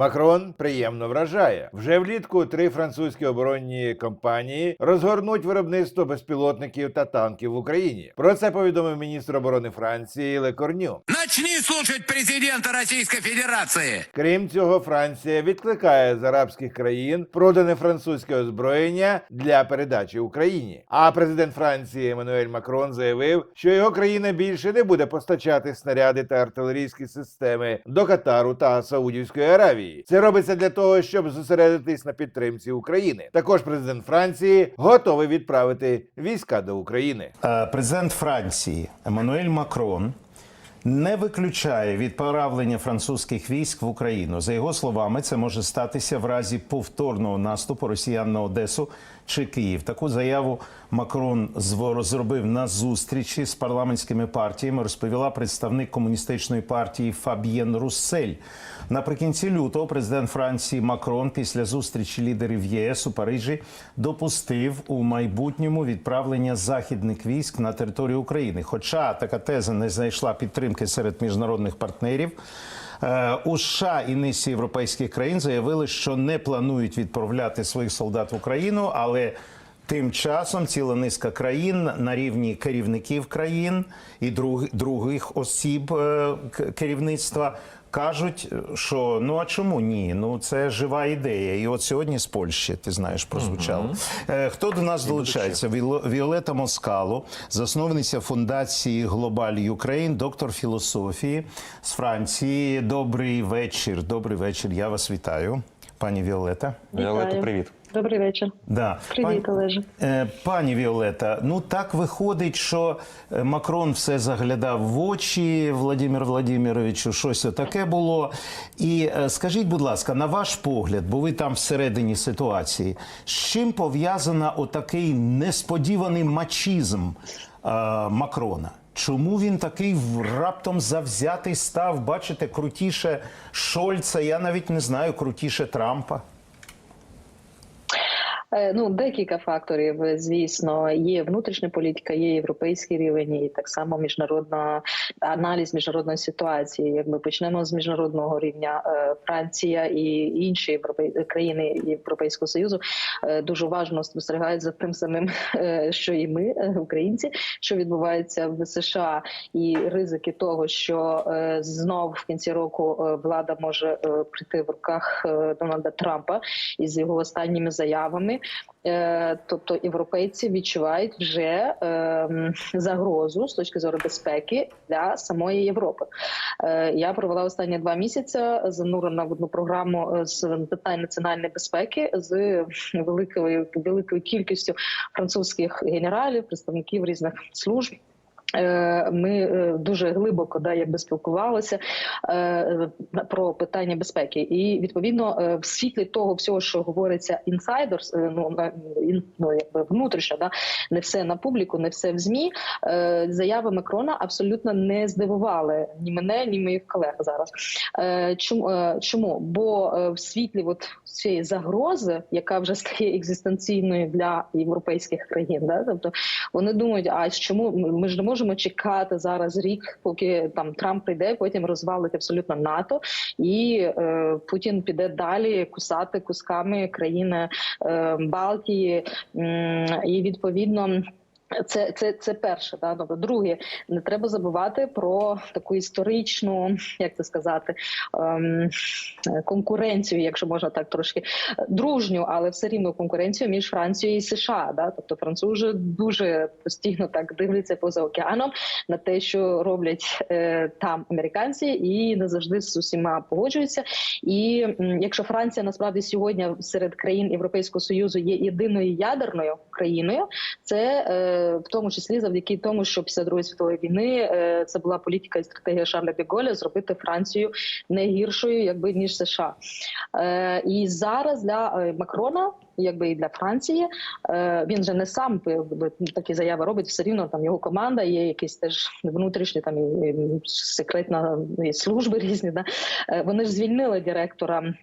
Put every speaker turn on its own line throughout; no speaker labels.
Макрон приємно вражає. Вже влітку три французькі оборонні компанії розгорнуть виробництво безпілотників та танків в Україні. Про це повідомив міністр оборони Франції Лекорню.
Начни слушать президента Российской Федерации.
Крім цього, Франція відкликає з арабських країн продане французьке озброєння для передачі Україні. А президент Франції Еммануель Макрон заявив, що його країна більше не буде постачати снаряди та артилерійські системи до Катару та Саудівської Аравії. Це робиться для того, щоб зосередитись на підтримці України. Також президент Франції готовий відправити війська до України.
Е, Президент Франції Еммануель Макрон не виключає відправлення французьких військ в Україну. За його словами, це може статися в разі повторного наступу росіян на Одесу чи Київ. Таку заяву Макрон зробив на зустрічі з парламентськими партіями. Розповіла представник комуністичної партії Фаб'єн Руссель. Наприкінці лютого президент Франції Макрон після зустрічі лідерів ЄС у Парижі допустив у майбутньому відправлення західних військ на територію України. Хоча така теза не знайшла підтримки серед міжнародних партнерів. е, У США і низці європейських країн заявили, що не планують відправляти своїх солдат в Україну, але Тим часом ціла низка країн на рівні керівників країн і друг, других осіб е, керівництва кажуть, що ну а чому ні? Ну це жива ідея. І от сьогодні з Польщі, ти знаєш, прозвучало. Е, Хто до нас долучається? Віолета Москало, засновниця фундації Глобаль Юкрейн, доктор філософії з Франції. Добрий вечір. Добрий вечір. Я вас вітаю, пані Віолета.
Віолета, привіт.
Добрий вечір.
Да.
Привіт, Олеже.
Е, Пані Віолета, ну так виходить, що е, Макрон все заглядав в очі Владимир Владимировичу, щось таке було. І е, скажіть, будь ласка, на ваш погляд, бо ви там всередині ситуації, з чим пов'язана отакий несподіваний мачізм Макрона? Чому він такий раптом завзятий став? Бачите, крутіше Шольца, я навіть не знаю, крутіше Трампа.
Е, Ну, декілька факторів, звісно, є внутрішня політика, є європейський рівень, і так само міжнародна аналіз міжнародної ситуації. Як ми почнемо з міжнародного рівня, е, Франція і інші європей... країни Європейського союзу е, дуже уважно спостерігають за тим самим, що і ми, українці, що відбувається в США, і ризики того, що знов в кінці року влада може прийти в руках Дональда Трампа із його останніми заявами. Е, Тобто європейці відчувають вже е, загрозу з точки зору безпеки для самої Європи. Е, Я провела останні два місяці занурена в одну програму е, з питань національної безпеки з великою великою кількістю французьких генералів, представників різних служб. Е, Ми е, дуже глибоко да, якби спілкувалися е, про питання безпеки, і відповідно в світлі того всього, що говориться інсайдерс, ну ну, якби внутрішньо, да не все на публіку, не все в змі. Заяви Макрона абсолютно не здивували ні мене, ні моїх колег зараз. Чому чому? Бо в світлі от цієї загрози, яка вже стає екзистенційною для європейських країн, да, тобто вони думають, а чому ми ж не можемо чекати зараз рік, поки там Трамп прийде, потім розвалить абсолютно НАТО, і е, Путін піде далі кусати кусками країни е, Балтії, е, і відповідно. Це це це перше, да тобто друге, не треба забувати про таку історичну, як це сказати, ем, конкуренцію, якщо можна так трошки дружню, але все рівно конкуренцію між Францією і США. Да, тобто французи дуже постійно так дивляться поза океаном на те, що роблять е, там американці, і не завжди з усіма погоджуються. І м, якщо Франція насправді сьогодні серед країн Європейського союзу є єдиною ядерною країною, це е, в тому числі завдяки тому, що після другої світової війни е, це була політика і стратегія Шарля Деголя зробити Францію не гіршою, якби ніж США. Е, і зараз для е, Макрона. Якби і для Франції він же не сам такі заяви робить, все рівно там його команда є якісь теж внутрішні там і, секретна і служби різні. Да? Вони ж звільнили директора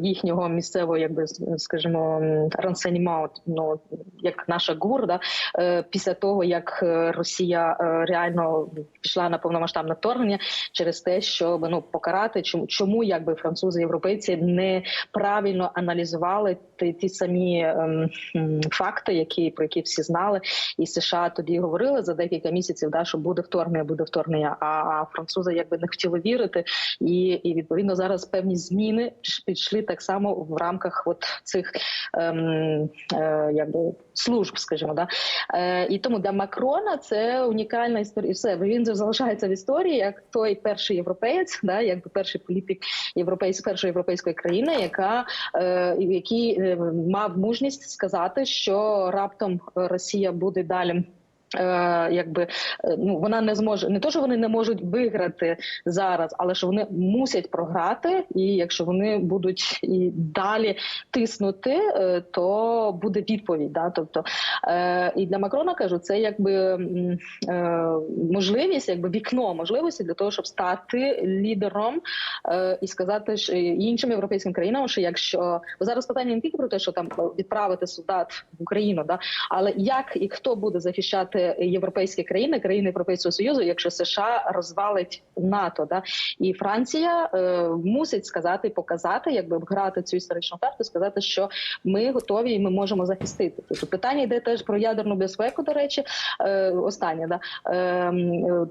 їхнього місцевого, якби скажімо, м, рансенімаут, ну як наша ГУР, да, е, після того як е, Росія е, реально пішла на повномасштабне вторгнення через те, щоб ну покарати, чому чому якби французи європейці не правильно аналізували ті, ті самі ем, факти, які про які всі знали, і США тоді говорили за декілька місяців, да, що буде вторгнення, буде вторгнення. А, а французи якби не хотіли вірити, і, і відповідно зараз певні зміни пішли так само в рамках от цих ем, е, якби служб, скажімо, да. Е, і тому для Макрона це унікальна історія. Все він залишається в історії як той перший європеєць, да, якби перший політик європейської першої європейської країни, яка е, який е, мав мужність сказати, що раптом Росія буде далі. Е, якби е, ну вона не зможе не то, що вони не можуть виграти зараз, але що вони мусять програти, і якщо вони будуть і далі тиснути, е, то буде відповідь. Да? Тобто і для Макрона кажу, це якби можливість, якби вікно можливості для того, щоб стати лідером і сказати що іншим європейським країнам, що якщо зараз питання не тільки про те, що там відправити солдат в Україну, да але як і хто буде захищати європейські країни, країни Європейського союзу, якщо США розвалить НАТО, да і Франція е, мусить сказати, показати, якби грати цю історичну карту, сказати, що ми готові і ми можемо захистити. Тобто питання йде теж про ядерну безпеку. До речі, е, останнє да е,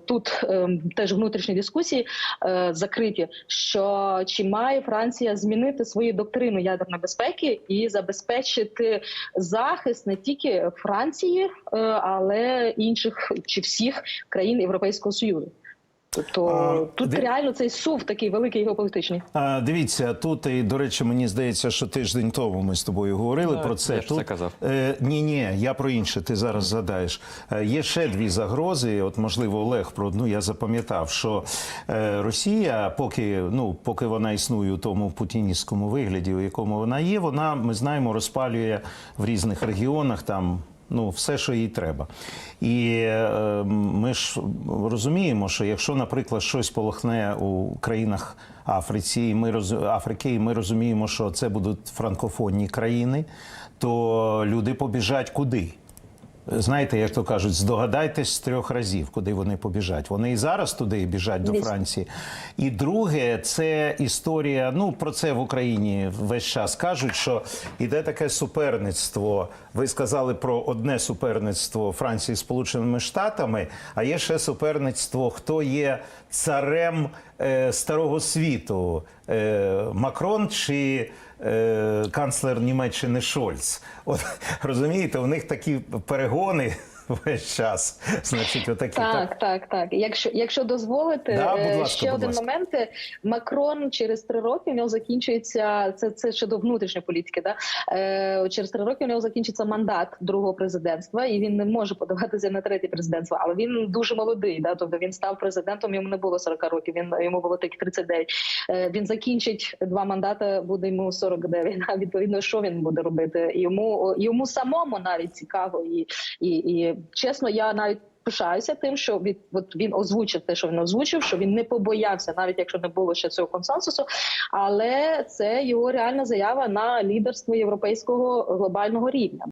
тут е, теж внутрішні дискусії е, закриті. Що чи має Франція змінити свою доктрину ядерної безпеки і забезпечити захист не тільки Франції, е, але інших чи всіх країн Європейського союзу. Тобто
А,
тут
де-
реально цей сув такий великий геополітичний.
А, дивіться, тут і до речі, мені здається, що тиждень тому ми з тобою говорили
Ну,
про це.
я ж
тут
це казав.
Е, ні, ні, я про інше. Ти зараз задаєш. Е, є ще дві загрози. От можливо, Олег про одну я запам'ятав, що е, Росія, поки ну поки вона існує у тому путіністському вигляді, у якому вона є, вона ми знаємо, розпалює в різних регіонах там. Ну, все, що їй треба. І е, ми ж розуміємо, що якщо, наприклад, щось полохне у країнах Африці, і ми роз... Африки, і ми розуміємо, що це будуть франкофонні країни, то люди побіжать куди? Знаєте, як то кажуть, здогадайтесь з трьох разів, куди вони побіжать. Вони і зараз туди біжать до Франції. І друге, це історія. Ну про це в Україні весь час кажуть, що іде таке суперництво. Ви сказали про одне суперництво Франції з Сполученими Штатами, а є ще суперництво, хто є царем е, старого світу: е, Макрон чи е, канцлер Німеччини Шольц. От розумієте, у них такі перегони весь час. Значить, отакі
Так, так, так. Якщо якщо дозволите,
Да, будь
е,
ласка,
ще
будь
один
ласка.
момент. Макрон через три роки у нього закінчується це. Це щодо внутрішньої політики. Да е, через три роки у нього закінчиться мандат другого президентства, і він не може подаватися на третє президентство. Але він дуже молодий. Да, тобто він став президентом. Йому не було 40 років. Він йому було тільки 39. Е, він закінчить два мандати, буде йому 49. Да, відповідно, що він буде робити? Йому йому самому навіть цікаво і і, і, чесно, я навіть. Пишаюся тим, що від от він озвучив те, що він озвучив, що він не побоявся, навіть якщо не було ще цього консенсусу. Але це його реальна заява на лідерство європейського глобального рівня.